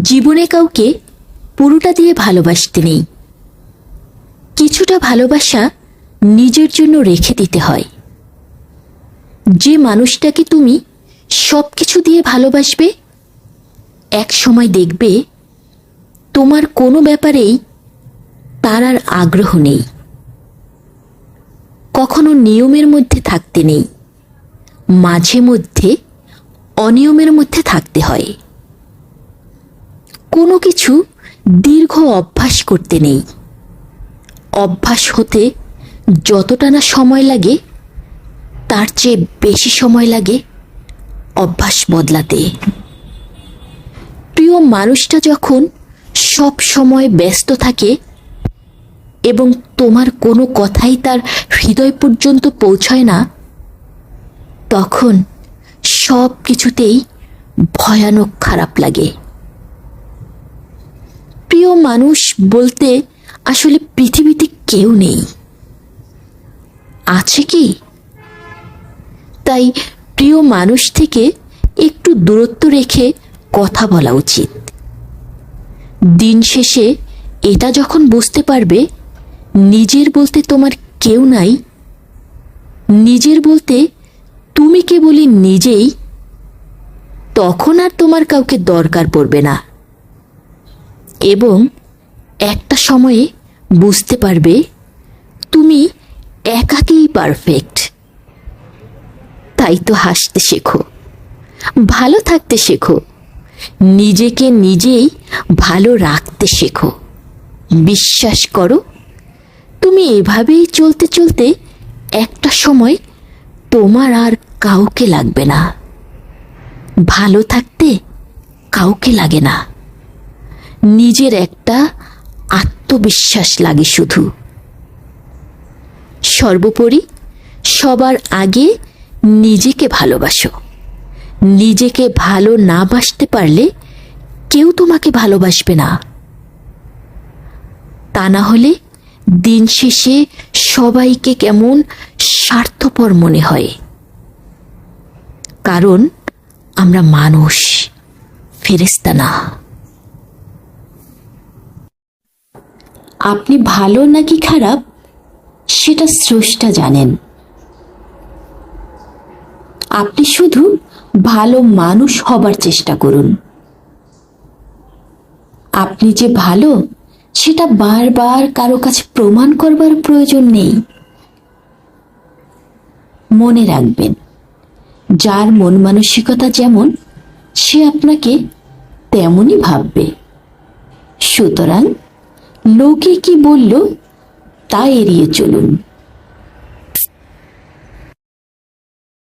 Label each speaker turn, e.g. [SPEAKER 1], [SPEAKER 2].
[SPEAKER 1] জীবনে কাউকে পুরোটা দিয়ে ভালোবাসতে নেই। কিছুটা ভালোবাসা নিজের জন্য রেখে দিতে হয়। যে মানুষটাকে তুমি সব কিছু দিয়ে ভালোবাসবে, এক সময় দেখবে তোমার কোনো ব্যাপারেই তার আর আগ্রহ নেই। কখনো নিয়মের মধ্যে থাকতে নেই। মাঝে মধ্যে অনিয়মের মধ্যে থাকতে হয়। কোনো কিছু দীর্ঘ অভ্যাস করতে নেই। অভ্যাস হতে যতটা না সময় লাগে, তার চেয়ে বেশি সময় লাগে অভ্যাস বদলাতে। প্রিয় মানুষটা যখন সব সময় ব্যস্ত থাকে এবং তোমার কোনো কথাই তার হৃদয় পর্যন্ত পৌঁছয় না, তখন সব কিছুতেই ভয়ানক খারাপ লাগে। মানুষ বলতে আসলে পৃথিবীতে কেউ নেই। আছে কি? তাই প্রিয় মানুষ থেকে একটু দূরত্ব রেখে কথা বলা উচিত। দিন শেষে এটা যখন বুঝতে পারবে, নিজের বলতে তোমার কেউ নাই, নিজের বলতে তুমি কেবলই নিজেই, তখন আর তোমার কাউকে দরকার পড়বে না। এবং একটা সময়ে বুঝতে পারবে, তুমি একাকেই পারফেক্ট তাই তো হাসতে শেখো, ভালো থাকতে শেখো, নিজেকে নিজেই ভালো রাখতে শেখো। বিশ্বাস করো, তুমি এভাবেই চলতে চলতে একটা সময় তোমার আর কাউকে লাগবে না। ভালো থাকতে কাউকে লাগে না। নিজের একটা আত্মবিশ্বাস লাগে শুধু। সর্বোপরি সবার আগে নিজেকে ভালোবাসো। নিজেকে ভালো না বাসতে পারলে কেউ তোমাকে ভালোবাসবে না। তা না হলে দিন শেষে সবাইকে কেমন স্বার্থপর মনে হয়। কারণ আমরা মানুষ ফেরেস্তা না। আপনি ভালো নাকি খারাপ, সেটা স্রষ্টা জানেন। আপনি শুধু ভালো মানুষ হবার চেষ্টা করুন। আপনি যে ভালো, সেটা বারবার কারও কাছে প্রমাণ করবার প্রয়োজন নেই। মনে রাখবেন, যার মন মানসিকতা যেমন, সে আপনাকে তেমনই ভাববে। সুতরাং লোকে কি বলল? তা এড়িয়ে চলুন।